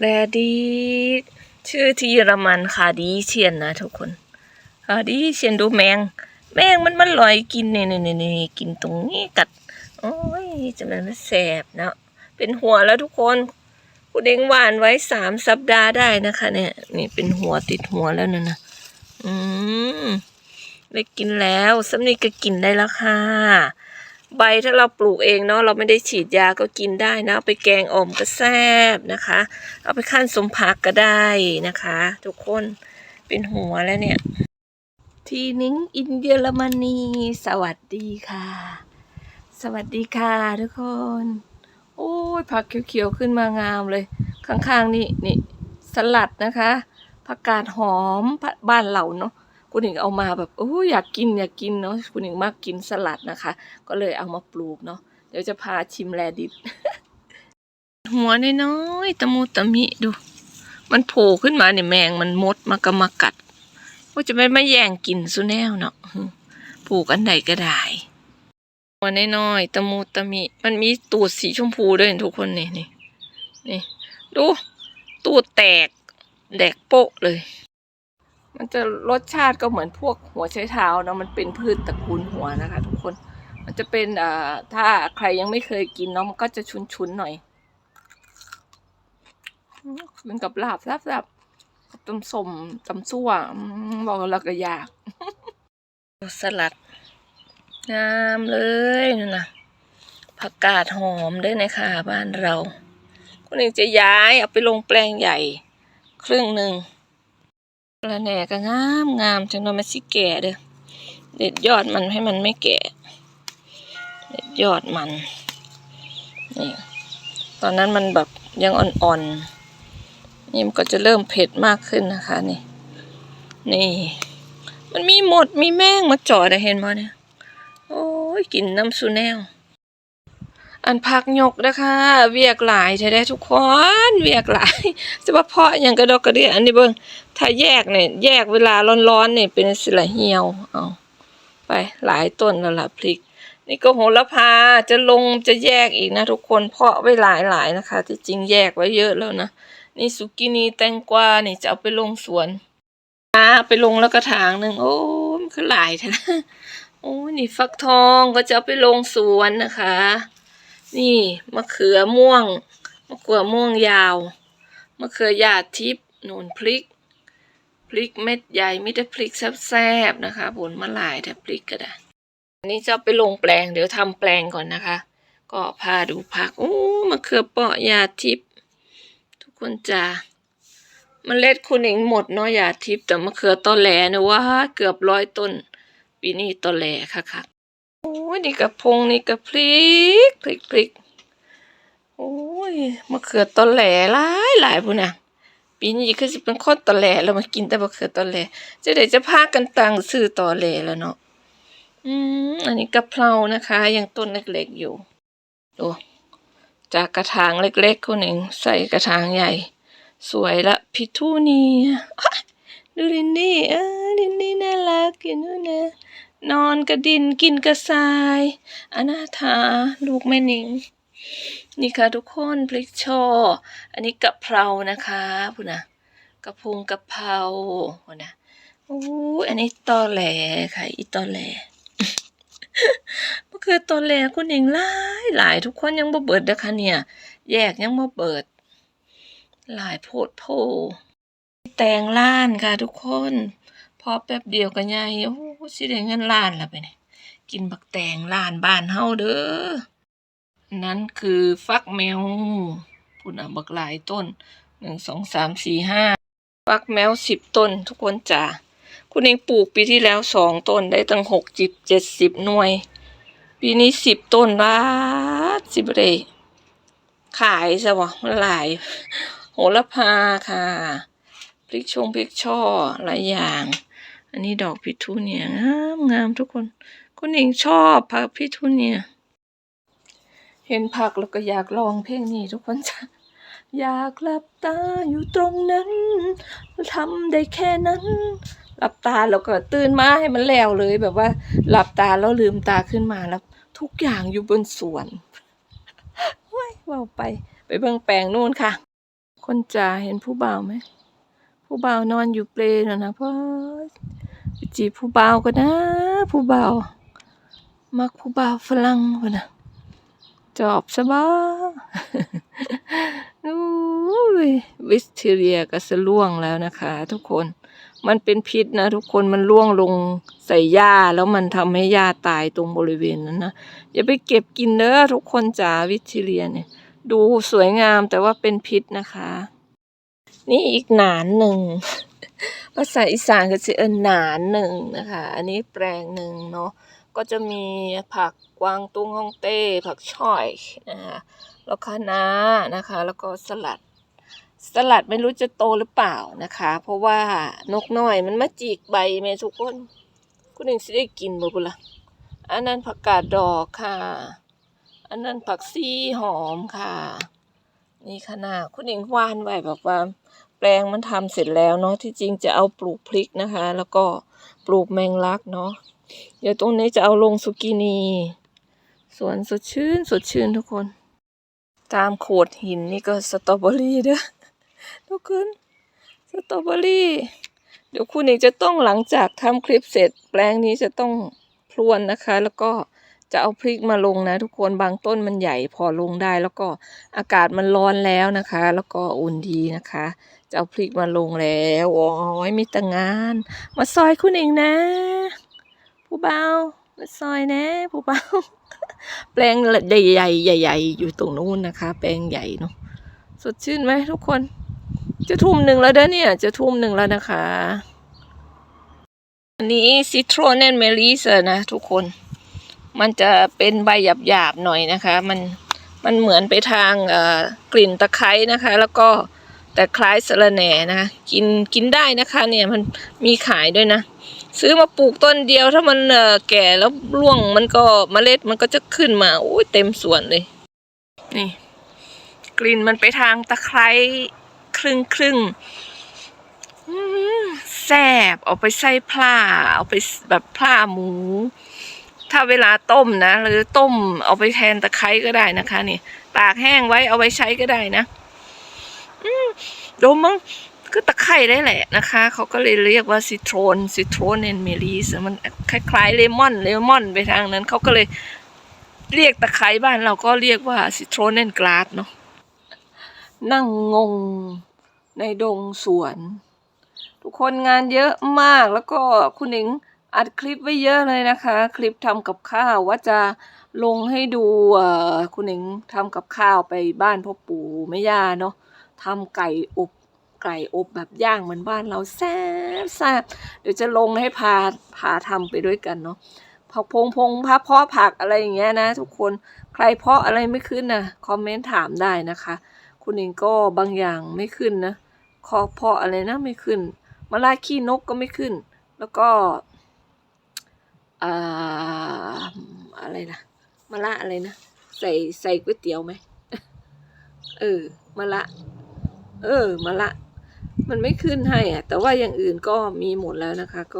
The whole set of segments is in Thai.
แรดีชื่อที่เยอรมันค่ะดีเชียนนะทุกคนค่ะดีเชียนดูแมง แมงมันมันลอยกินนี่นี่นี่นี่กินตรงนี้กัด โอ้ยจะมันแสบเนาะเป็นหัวแล้วทุกคนกูเด้งหวานไว้สามสัปดาห์ได้นะคะ เนี่ย นี่เป็นหัวติดหัวแล้วนะนะอืมได้กินแล้วสำนีก็กินได้แล้วค่ะ ใบถ้าเราปลูกเองเนาะเราไม่ได้ฉีดยาก็กินได้นะไปแกงอ่อมก็แซ่บนะคะ เอาไปขั้นสมผักก็ได้นะคะ ทุกคนเป็นหัวแล้วเนี่ย ทีนิ้งอินเยอรมนีสวัสดีค่ะ สวัสดีค่ะทุกคน โอ้ยผักเขียวๆขึ้นมางามเลย ข้างๆนี่นี่สลัดนะคะผักกาดหอมบ้านเราเนาะ คุณหญิงเอามาแบบโอ้ยอยากกินอยากกินเนาะคุณหญิงมากกินสลัดนะคะ ก็เลยเอามาปลูกเนาะเดี๋ยวจะพาชิมแลดิบหัวน้อยตะมูตะมิดู มันโผล่ขึ้นมาเนี่ยแมงมันมดมากระมากัดว่าจะไม่มาแย่งกินสุแนวเนาะปลูกอันใดก็ได้หัวน้อยตะมูตะมิ มันมีตูดสีชมพูด้วยทุกคนนี่นี่นี่ดูตูดแตกแดกโปะเลย มันจะรสชาติก็เหมือนพวกหัวไชเท้าเนาะมันเป็นพืชตระกูลหัวนะคะ ทุกคน มันจะเป็นอ่าถ้าใครยังไม่เคยกินเนาะมันก็จะชุนๆหน่อยเป็นกับลาบแซ่บๆกับตำสมตำซั่วบอกแล้วก็อยาก สลัดงามเลยนั่นนะผักกาดหอมด้วยนะคะบ้านเราคุณเองจะย้ายเอาไปลงแปลงใหญ่ ครึ่งหนึ่ง กระแหน่ก็งามงามจังเลยมันสิแก่เด้อเด็ดยอดมันให้มันไม่แก่เด็ดยอดมันนี่ตอนนั้นมันแบบยังอ่อนๆนี่มันก็จะเริ่มเผ็ดมากขึ้นนะคะนี่นี่ มันมีหมดมีแมงมาจาะได้เห็นไหมเนี่ยโอ้ยกินน้ำซูแนว อันพักยกนะคะเวียกหลายใช่ได้ทุกคนเวียกหลายจะว่าเพาะอย่างกระดกกระเดียอันนี้เบิ่งถ้าแยกเนี่ยแยกเวลาร้อนๆเนี่ยเป็นสิละเหี่ยวเอาไปหลายต้นแล้วล่ะพริก นี่ก็โหระพาจะลงจะแยกอีกนะทุกคนเพาะไว้หลายๆนะคะ ที่จริงแยกไว้เยอะแล้วนะนี่สุกินีแตงกวานี่จะเอาไปลงสวนอาไปลงแล้วกระถางหนึ่งโอ้มันคือหลายท้นะโอ้นี่ฟักทองก็จะเอาไปลงสวนนะคะ นี่มะเขือม่วง มะเขือม่วงยาว มะเขือหยาดทิพย์นุนพริก พริกเม็ดใหญ่มิแต่พริกแซ่บๆนะคะผลมะหลายแต่พริกก็ได้อันนี้จะไปลงแปลงเดี๋ยวทำแปลงก่อนนะคะ ก็พาดูผักโอ้มะเขือเปาะหยาดทิพย์ทุกคนจะมเมล็ดคุณเองหมดเนาะหยาดทิพย์แต่มะเขือตอแหลนะว่าเกือบร้อยต้น ปีนี้ตอแหลค่ะค่ะ โอ้ยนี่กระพงนี่กระพริกพริกพริกโอ้ยมะเขือตอแหลหลายหลายพุ่นน่ะปีนี้คือสิเป็นคนตอแหลแล้วมากินแต่มะเขือตอแหลจะได้จะพากันตังซื้อตอแหลแล้วเนาะอืมอันนี้กะเพรานะคะยังต้นเล็กๆอยู่ดูจากกระถางเล็กๆคนหนึ่งใส่กระถางใหญ่ สวยละพิทูเนียดูลินนี่เออลินนี่น่ารักกินนู่นนะ นอนกระดินกินกระทรายอนาถาลูกแม่นิง นี่ค่ะทุกคนพริกชออันนี้กะเพรานะคะพูนะกระพงกะเพราพูนะโอ้อันนี้ตอแหลค่ะอีตอแหลเมื่อคืนตอแหลคุณเองหลายหลายทุกคนยังบ่เบิดนะคะเนี่ย แยกยังบ่เบิด หลายโพดโพแตงล้านค่ะทุกคนพอแป๊บเดียวก็ใหญ่โอ้ สิได้เงินล้านละไปเนี่ยกินบักแตงล้านบ้านเฮาเด้อ นั้นคือฟักแมวพุ่นอะบักหลายต้นหนึ่งสองสามสี่ห้าฟักแมวสิบต้น ทุกคนจ้ะคุณเองปลูกปีที่แล้วสองต้นได้ตั้งหกจิบเจ็ดสิบหน่วย ปีนี้สิบต้นว้าสิบเลยขายซะวะมันหลาย โหระพาค่ะ พริกชงพริกช่อหลายอย่าง อันนี้ดอกพิทูเนียงามงามทุกคน คุณเองชอบผักพิทูเนียเห็นผักแล้วก็อยากลองเพลงนี้ทุกคนจ้ะอยากหลับตาอยู่ตรงนั้นทำได้แค่นั้น หลับตาแล้วก็ตื่นมาให้มันแล้วเลยแบบว่า หลับตาแล้วลืมตาขึ้นมาแล้ว ทุกอย่างอยู่บนสวนว้ายว่าไป ไปเบิ่งแปลงนู่นค่ะ คนจ๋าเห็นผู้บ่าวไหม ผู้บ่าวนอนอยู่เปลนะนะพ่อไป จีบผู้บ่าวก็นะผู้บ่าวมักผู้บ่าวฝรั่งพ่นะจอบซะบ้าอุ้วิสเทเรียก็สะล่วงแล้วนะคะ ทุกคนมันเป็นพิษนะ ทุกคนมันล่วงลงใส่หญ้าแล้วมันทำให้หญ้าตายตรงบริเวณนั้นนะอย่าไปเก็บกินเด้อทุกคนจ๋าวิสเทเรียเนี่ย ดูสวยงามแต่ว่าเป็นพิษนะคะ นี่อีกหนานหนึ่ง ภาษาอีสานก็จะเอินหนานหนึ่งนะคะ อันนี้แปลงหนึ่งเนาะ ก็จะมีผักกวางตุ้งฮ่องเต้ ผักช่อยนะคะ แล้วคะน้านะคะ แล้วก็สลัด สลัดไม่รู้จะโตหรือเปล่านะคะ เพราะว่านกน้อยมันมาจีกใบแม่ทุกคน คุณเองสิได้กินบ่บุละอันนั้นผักกาดดอกค่ะ อันนั้นผักซี่หอมค่ะ นี่คะนาคุณเองวานไว้แบอกว่า แปลงมันทำเสร็จแล้วเนาะที่จริงจะเอาปลูกพริกนะคะ แล้วก็ปลูกแมงลักเนาะเดี๋ยวตรงนี้จะเอาลงสุกินีสวนสดชื่นสดชื่นทุกคน ตามโขดหินนี่ก็สตรอเบอรี่เด้อทุกคนสตรอเบอรี่เดี๋ยวคุณเองจะต้องหลังจากทำคลิปเสร็จ แปลงนี้จะต้องพรวนนะคะ แล้วก็ จะเอาพริกมาลงนะ ทุกคนบางต้นมันใหญ่พอลงได้ แล้วก็อากาศมันร้อนแล้วนะคะ แล้วก็อุ่นดีนะคะ จะเอาพริกมาลงแล้วโอ้ยมีแต่งาน มาซอยคุณเองนะ ผู้เบามาซอยนะ ผู้เบาแปลงใหญ่ๆใหญ่ๆอยู่ตรงนู้นนะคะ แปลงใหญ่เนาะสดชื่นไหมทุกคน จะทุ่มหนึ่งแล้วเด้อเนี่ย จะทุ่มหนึ่งแล้วนะคะ อันนี้ซิโทรเนนเมลิสนะทุกคน มันจะเป็นใบหยาบๆหน่อยนะคะ มันมันเหมือนไปทางกลิ่นตะไคร้นะคะ แล้วก็แต่คล้ายสะระแหน่นะคะกินกินได้นะคะเนี่ยมันมีขายด้วยนะ ซื้อมาปลูกต้นเดียวถ้ามันแก่แล้วร่วงมันก็เมล็ดมันก็จะขึ้นมาโอ้ยเต็มสวนเลย นี่ กลิ่นมันไปทางตะไคร้ครึ่งครึ่งแซ่บเอาไปใส่ปลาเอาไปแบบปลาหมู ถ้าเวลาต้มนะหรือต้มเอาไปแทนตะไคร้ก็ได้นะคะนี่ตากแห้งไว้เอาไว้ใช้ก็ได้นะอืมดมมั้งก็ตะไคร้ได้แหละนะคะ เขาก็เลยเรียกว่าซิโทรนซิโทรนเนนเมลีสมันคล้ายๆเลมอนเลมอนไปทางนั้น เขาก็เลยเรียกตะไคร้บ้านเราก็เรียกว่าซิโทรนเนนกลาสเนาะนั่งงงในดงสวน ทุกคนงานเยอะมากแล้วก็คุณหนิง อัดคลิปไว้เยอะเลยนะคะ คลิปทำกับข้าวว่าจะลงให้ดูคุณหนิงทำกับข้าวไปบ้านพ่อปู่แม่ย่าเนาะทำไก่อบไก่อบแบบย่างเหมือนบ้านเราแซ่บแซ่บเดี๋ยวจะลงให้พาพาทำไปด้วยกันเนาะผักพงพงพับเพาะผักอะไรอย่างเงี้ยนะ ทุกคนใครเพาะอะไรไม่ขึ้นนะคอมเมนต์ถามได้นะคะ คุณหนิงก็บางอย่างไม่ขึ้นนะคอเพาะอะไรนะไม่ขึ้นมะลาขี้นกก็ไม่ขึ้น แล้วก็ อ่าอะไรนะมะละอะไรนะ ใส่ใส่ก๋วยเตี๋ยวไหมเออมะละ เออมะละ มันไม่ขึ้นให้อะแต่ว่าอย่างอื่นก็มีหมดแล้วนะคะ ก็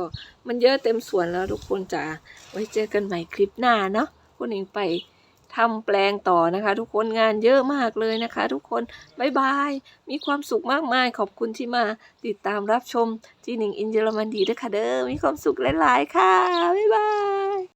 มันเยอะเต็มสวนแล้วทุกคนจ๋าไว้เจอกันใหม่คลิปหน้าเนาะคุณเองไป ทำแปลงต่อนะคะ ทุกคนงานเยอะมากเลยนะคะ ทุกคนบายบาย มีความสุขมากมายขอบคุณที่มาติดตามรับชมที่หนิงอินเยอรมันดีด้วยค่ะเด้อมีความสุขหลาย ๆ ค่ะ บ๊ายบาย